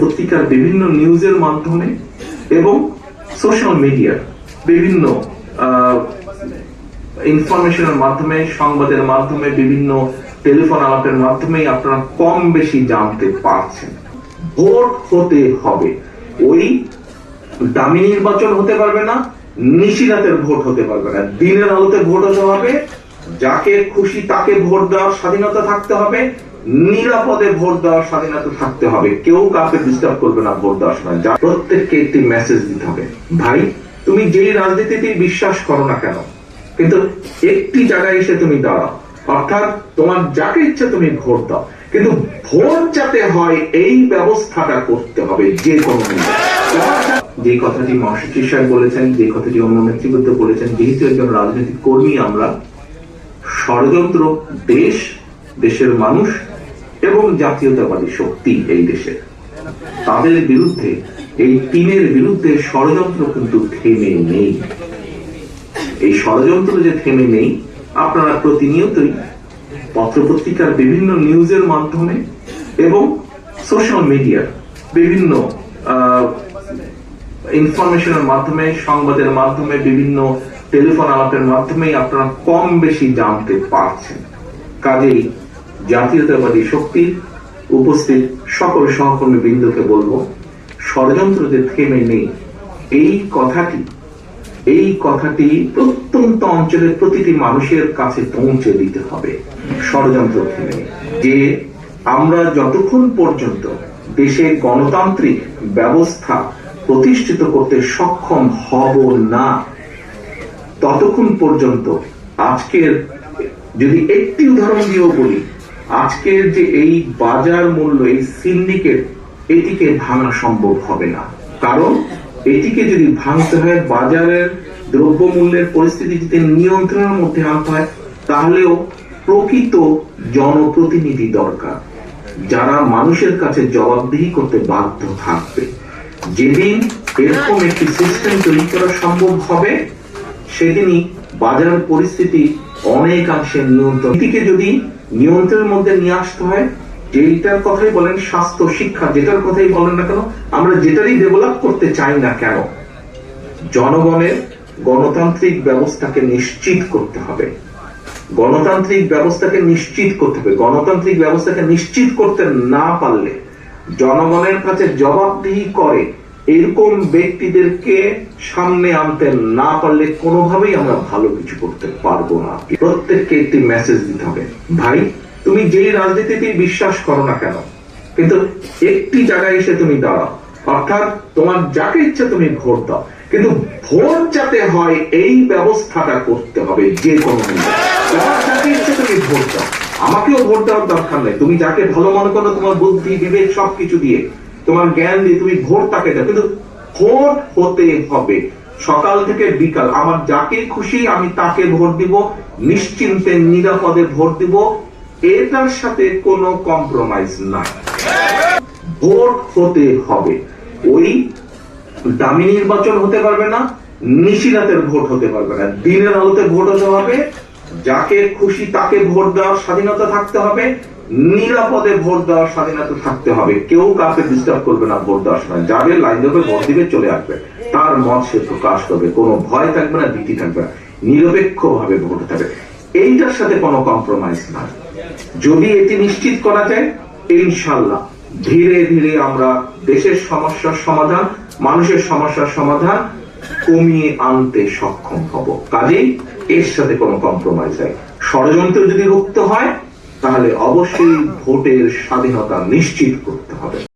পত্রিকার বিভিন্ন নিউজের মাধ্যমে এবং সোশ্যাল মিডিয়ার বিভিন্ন ইনফরমেশনের মাধ্যমে, সংবাদের মাধ্যমে, বিভিন্ন টেলিফোন আলাপের মাধ্যমেই আপনারা কম বেশি জানতে পারছেন। ভোট হতে হবে। ওই দামি নির্বাচন হতে পারবে না নিশিরাতের ভোট হতে পারবে না। দিনের আলোতে ভোট হতে হবে, যাকে খুশি তাকে ভোট দেওয়ার স্বাধীনতা থাকতে হবে নিরাপদে ভোট দেওয়ার স্বাধীনতা থাকতে হবে। কেউ কাউকে ডিস্টার্ব করবে না ভোট দেওয়ার সময়। যা প্রত্যেককে একটি মেসেজ দিতে হবে। ভাই, তুমি যেই রাজনীতিতেই বিশ্বাস করো না কেন, কিন্তু একটি জায়গায় এসে তুমি দাঁড়াও। অর্থাৎ তোমার যাকে ইচ্ছে তুমি ভোট দাও। কিন্তু ভোট যাতে হয়, এই ব্যবস্থাটা করতে হবে যে কোনো যে কথাটি মহাসচিব সাহেব বলেছেন, যে কথাটি অন্য নেতৃবৃন্দ বলেছেন, যেহেতু একজন রাজনৈতিক কর্মী আমরা, ষড়যন্ত্র দেশ, দেশের মানুষ এবং জাতীয়তাবাদী শক্তি এই দেশে। তাদের বিরুদ্ধে, এই টিমের বিরুদ্ধে ষড়যন্ত্র কিন্তু থেমে নেই। এই ষড়যন্ত্র যে থেমে নেই, আপনারা প্রতিনিয়তই পত্রপত্রিকার বিভিন্ন নিউজের মাধ্যমে এবং সোশ্যাল মিডিয়ার বিভিন্ন ইনফরমেশনের মাধ্যমে, সংবাদের মাধ্যমে, বিভিন্ন টেলিফোন আলাপের মাধ্যমেই আপনারা কম বেশি জানতে পারছেন। কাজেই জাতীয়তাবাদী শক্তির উপস্থিত সকল সহকর্মী বৃন্দকে বলব ষড়যন্ত্র যে থেমে নেই। এই কথাটি এই কথাটি প্রত্যন্ত অঞ্চলের প্রতিটি মানুষের কাছে পৌঁছে দিতে হবে। ষড়যন্ত্র থেমে যে আমরা যতক্ষণ পর্যন্ত দেশে গণতান্ত্রিক ব্যবস্থা প্রতিষ্ঠিত করতে সক্ষম হব না, ততক্ষণ পর্যন্ত আজকের যদি একটি উদাহরণ দিয়েও বলি আজকের যে এই বাজার মূল্য, এই সিন্ডিকেট, এটিকে ভাঙা সম্ভব হবে না। কারণ এটিকে যদি ভাঙতে হয়, বাজারের দ্রব্য মূল্যের পরিস্থিতি যদি নিয়ন্ত্রণের মধ্যে আনতে হয়, তাহলেও প্রকৃত জনপ্রতিনিধি দরকার, যারা মানুষের কাছে জবাবদিহি করতে বাধ্য থাকবে। যেদিন এরকম একটি সিস্টেম তৈরি করা সম্ভব হবে, সেদিনই বাজার পরিস্থিতি অনেকাংশে নিয়ন্ত্রণ। এটিকে যদি নিয়ন্ত্রণের মধ্যে নিয়ে আসতে হয় যেটার কথাই বলেন স্বাস্থ্য, শিক্ষা, যেটার কথাই বলেন না কেন, আমরা যেটারই ডেভেলপ করতে চাই না কেন, জনগণের গণতান্ত্রিক ব্যবস্থাকে নিশ্চিত করতে হবে। গণতান্ত্রিক ব্যবস্থাকে নিশ্চিত করতে হবে। গণতান্ত্রিক ব্যবস্থাকে নিশ্চিত করতে না পারলে জনগণের কাছে জবাবদিহি করে এরকম ব্যক্তিদেরকে সামনে আনতে না পারলে কোনোভাবেই আমরা ভালো কিছু করতে পারব না। প্রত্যেককে একটি মেসেজ দিতে হবে। ভাই, তুমি যেই রাজনীতিতেই বিশ্বাস করো না কেন, কিন্তু একটি জায়গায় এসে তুমি দাঁড়াও। অর্থাৎ তোমার যাকে ইচ্ছে তুমি ভোট দাও। কিন্তু ভোট যাতে হয়, এই ব্যবস্থাটা করতে হবে যে কোনো তোমার যাকে ইচ্ছে তুমি ভোট দাও। আমাকেও ভোট দেওয়ার দরকার নেই। তুমি যাকে ভালো মনে করো, তোমার বুদ্ধি, বিবেক সবকিছু দিয়ে। তোমার জ্ঞান দিয়ে তুমি ভোট তাকে দাও। কিন্তু ভোট হতে হবে। সকাল থেকে বিকাল। আমার যাকে খুশি আমি তাকে ভোট দিব। নিশ্চিন্তে, নিরাপদে ভোট দিব। এটার সাথে কোনো কম্প্রোমাইজ নাই। ভোট হতে হবে। ওই দামি নির্বাচন হতে পারবে না নিশিরাতের ভোট হতে পারবে না। দিনের আলোতে ভোট হতে হবে। যাকে খুশি তাকে ভোট দেওয়ার স্বাধীনতা থাকতে হবে। নিরাপদে ভোট দেওয়ার স্বাধীনতা থাকতে হবে। কেউ কাউকে ডিস্টার্ব করবে না ভোট দেওয়ার সময়। যাবে লাইন দেবে ভোট দিবে চলে আসবে। তার মত সে প্রকাশ করবে। কোনো ভয় থাকবে না, ভীতি থাকবে না। নিরপেক্ষ ভাবে ভোট হবে এইটার সাথে কোনো কম্প্রোমাইজ নাই। যদি এটি নিশ্চিত করা যায় ইনশাল্লাহ ধীরে ধীরে আমরা দেশের সমস্যার সমাধান, মানুষের সমস্যার সমাধান কমিয়ে আনতে সক্ষম হব। কাজেই এর সাথে কোনো কম্প্রোমাইজ হয় ষড়যন্ত্র যদি রুখতে হয় তাহলে অবশ্যই ভোটের স্বাধীনতা নিশ্চিত করতে হবে।